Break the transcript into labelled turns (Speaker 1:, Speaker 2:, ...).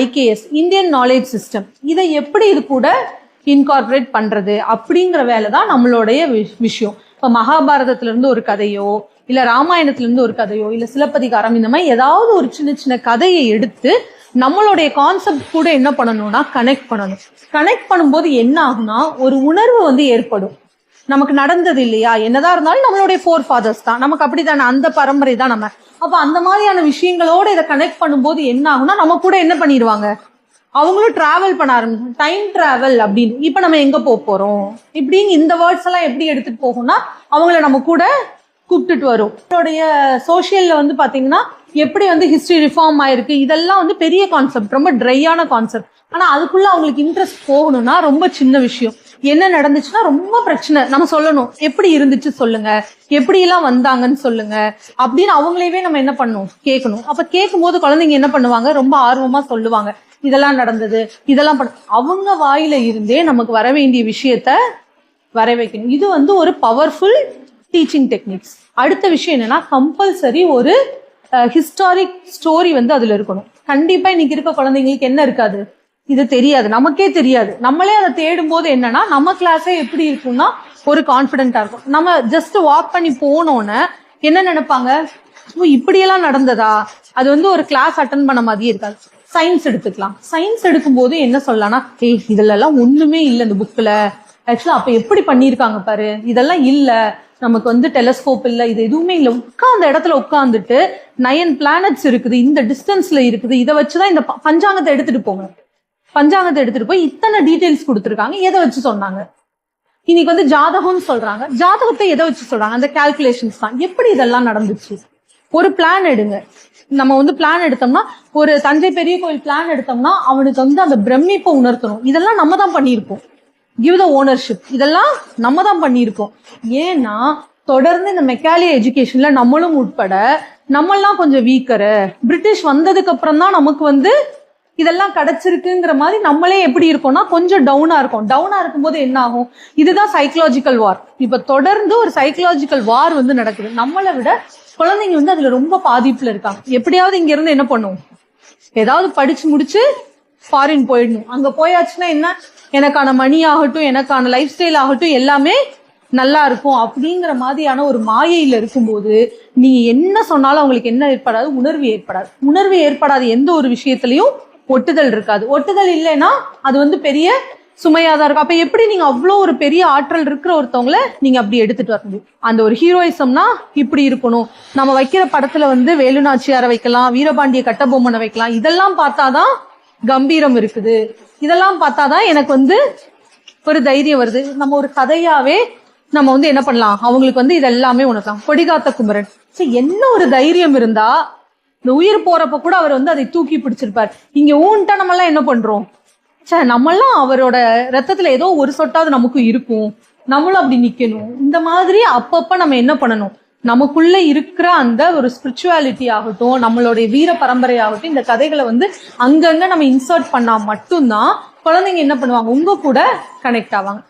Speaker 1: IKS Indian knowledge system இதை எப்படி இது கூட இன்கார்பரேட் பண்ணுறது அப்படிங்கிற வேலை தான் நம்மளுடைய விஷயம். இப்போ மகாபாரதத்துலேருந்து ஒரு கதையோ இல்லை ராமாயணத்துலேருந்து ஒரு கதையோ இல்லை சிலப்பதிகாரம் இந்த மாதிரி ஏதாவது ஒரு சின்ன சின்ன கதையை எடுத்து நம்மளுடைய கான்செப்ட் கூட என்ன பண்ணணும்னா கனெக்ட் பண்ணணும். கனெக்ட் பண்ணும்போது என்ன ஆகுனா ஒரு உணர்வு வந்து ஏற்படும். நமக்கு நடந்தது இல்லையா? என்னதான் இருந்தாலும் நம்மளுடைய ஃபோர் ஃபாதர்ஸ் தான். நமக்கு அப்படித்தானே? அந்த பரம்பரை தான் நம்ம. அப்ப அந்த மாதிரியான விஷயங்களோட இதை கனெக்ட் பண்ணும்போது என்ன ஆகும்னா நம்ம கூட என்ன பண்ணிடுவாங்க? அவங்களும் டிராவல் பண்ண ஆரம்பிக்கும். டைம் டிராவல் அப்படின்னு. இப்போ நம்ம எங்க போக போறோம்? இப்படின்னு இந்த வேர்ட்ஸ் எல்லாம் எப்படி எடுத்துட்டு போகும்னா அவங்கள நம்ம கூட கூப்பிட்டுட்டு வரும். நம்மளுடைய சோஷியலில் வந்து பார்த்தீங்கன்னா எப்படி வந்து ஹிஸ்ட்ரி ரிஃபார்ம் ஆயிருக்கு? இதெல்லாம் வந்து பெரிய கான்செப்ட் ரொம்ப ட்ரையான கான்செப்ட் ஆனால் அதுக்குள்ளே அவங்களுக்கு இன்ட்ரெஸ்ட் போகணும்னா ரொம்ப சின்ன விஷயம். என்ன நடந்துச்சுன்னா ரொம்ப பிரச்சனை. நம்ம சொல்லணும். எப்படி இருந்துச்சு சொல்லுங்க. எப்படி எல்லாம் வந்தாங்கன்னு சொல்லுங்க. அப்படின்னு அவங்களையவே நம்ம என்ன பண்ணணும்? கேட்கணும். அப்ப கேட்கும் போது குழந்தைங்க என்ன பண்ணுவாங்க? ரொம்ப ஆர்வமா சொல்லுவாங்க. இதெல்லாம் நடந்தது. இதெல்லாம் பண்ண அவங்க வாயில இருந்தே நமக்கு வர வேண்டிய விஷயத்த வர வைக்கணும். இது வந்து ஒரு பவர்ஃபுல் டீச்சிங் டெக்னிக்ஸ் அடுத்த விஷயம் என்னன்னா கம்பல்சரி ஒரு ஹிஸ்டாரிக் ஸ்டோரி வந்து அதுல இருக்கணும். கண்டிப்பா இன்னைக்கு இருக்க குழந்தைங்களுக்கு என்ன இருக்காது? இது தெரியாது. நமக்கே தெரியாது. நம்மளே அதை தேடும் போது என்னன்னா நம்ம கிளாஸே எப்படி இருக்கும்னா ஒரு கான்பிடென்ட்டா இருக்கும். நம்ம ஜஸ்ட் வாக் பண்ணி போனோன்னே என்ன நினைப்பாங்க? ஓ இப்படியெல்லாம் நடந்ததா? அது வந்து ஒரு கிளாஸ் அட்டன் பண்ண மாதிரியே இருக்காது. சயின்ஸ் எடுத்துக்கலாம். சயின்ஸ் எடுக்கும்போது என்ன சொல்லலாம்னா ஏய் இதுல எல்லாம் ஒண்ணுமே இல்லை இந்த புக்ல ஆக்சுவலா அப்ப எப்படி பண்ணியிருக்காங்க பாரு? இதெல்லாம் இல்லை. நமக்கு வந்து டெலஸ்கோப் இல்லை. இது எதுவுமே இல்லை. உட்காந்த இடத்துல உட்காந்துட்டு நயன் பிளானட்ஸ் இருக்குது இந்த டிஸ்டன்ஸ்ல இருக்குது. இதை வச்சுதான் இந்த ப- பஞ்சாங்கத்தை எடுத்துட்டு போங்க பஞ்சாங்கத்தை எடுத்துட்டு போய் இத்தனை டீட்டெயில்ஸ் கொடுத்துருக்காங்க. எதை வச்சு சொன்னாங்க? இன்னைக்கு வந்து ஜாதகம்னு சொல்றாங்க. ஜாதகத்தை எதை வச்சு சொல்றாங்க? அந்த கால்குலேஷன்ஸ் தான். எப்படி இதெல்லாம் நடந்துச்சு? ஒரு பிளான் எடுங்க. நம்ம வந்து பிளான் எடுத்தோம்னா ஒரு தஞ்சை பெரிய கோயில் பிளான் எடுத்தோம்னா அவனுக்கு வந்து அந்த பிரமிப்பை உணர்த்தணும். இதெல்லாம் நம்ம தான் பண்ணியிருப்போம். கிவ் த ஓனர்ஷிப் இதெல்லாம் நம்ம தான் பண்ணியிருக்கோம் ஏன்னா தொடர்ந்து இந்த மெக்காலிய எஜுகேஷன்ல நம்மளும் உட்பட நம்மெல்லாம் கொஞ்சம் வீக்கரு பிரிட்டிஷ் வந்ததுக்கு அப்புறம் தான் நமக்கு வந்து இதெல்லாம் கிடைச்சிருக்குங்கிற மாதிரி நம்மளே எப்படி இருக்கோம்னா கொஞ்சம் டவுனா இருக்கும். டவுனா இருக்கும்போது என்ன ஆகும்? இதுதான் சைக்கலாஜிக்கல் வார் இப்ப தொடர்ந்து ஒரு சைக்கலாஜிக்கல் வார் வந்து நடக்குது. நம்மளை விட குழந்தைங்க வந்து அதுல ரொம்ப பாதிப்புல இருக்காங்க எப்படியாவது இங்க இருந்து என்ன பண்ணுவோம் ஏதாவது படிச்சு முடிச்சு ஃபாரின் போயிடணும். அங்க போயாச்சுன்னா என்ன? எனக்கான மணி ஆகட்டும் எனக்கான லைஃப் ஸ்டைல் ஆகட்டும் எல்லாமே நல்லா இருக்கும். அப்படிங்கிற மாதிரியான ஒரு மாயையில இருக்கும்போது நீங்க என்ன சொன்னாலும் அவங்களுக்கு என்ன ஏற்படாது? உணர்வு ஏற்படாது. உணர்வு ஏற்படாத எந்த ஒரு விஷயத்திலையும் ஒட்டுதல் இருக்காது. ஒட்டுதல் இல்லைன்னா அது வந்து பெரிய சுமையாக தான் இருக்கும். அப்போ எப்படி நீங்கள் அவ்வளோ ஒரு பெரிய ஆற்றல் இருக்கிற ஒருத்தவங்கள நீங்கள் அப்படி எடுத்துகிட்டு வர முடியும்? அந்த ஒரு ஹீரோயிசம்னா இப்படி இருக்கணும். நம்ம வைக்கிற படத்தில் வந்து வேலுநாச்சியாரை வைக்கலாம் வீரபாண்டிய கட்டபொம்மனை வைக்கலாம். இதெல்லாம் பார்த்தாதான் கம்பீரம் இருக்குது. இதெல்லாம் பார்த்தாதான் எனக்கு வந்து ஒரு தைரியம் வருது. நம்ம ஒரு கதையாவே நம்ம வந்து என்ன பண்ணலாம்? அவங்களுக்கு வந்து இதெல்லாமே உணர்த்தலாம் கொடிகாத்த குமரன். ஸோ என்ன ஒரு தைரியம் இருந்தா இந்த உயிர் போறப்ப கூட அவர் வந்து அதை தூக்கி பிடிச்சிருப்பார். இங்க ஊன்ட்டா நம்ம எல்லாம் என்ன பண்றோம்? சே நம்மெல்லாம் அவரோட ரத்தத்துல ஏதோ ஒரு சொட்டாவது நமக்கு இருக்கும். நம்மளும் அப்படி நிக்கணும். இந்த மாதிரி அப்பப்ப நம்ம என்ன பண்ணணும்? நமக்குள்ள இருக்கிற அந்த ஒரு ஸ்பிரிச்சுவாலிட்டி ஆகட்டும் நம்மளுடைய வீர பரம்பரை ஆகட்டும் இந்த கதைகளை வந்து அங்கங்க நம்ம இன்சர்ட் பண்ணா மட்டும்தான் குழந்தைங்க என்ன பண்ணுவாங்க? உங்க கூட கனெக்ட் ஆவாங்க.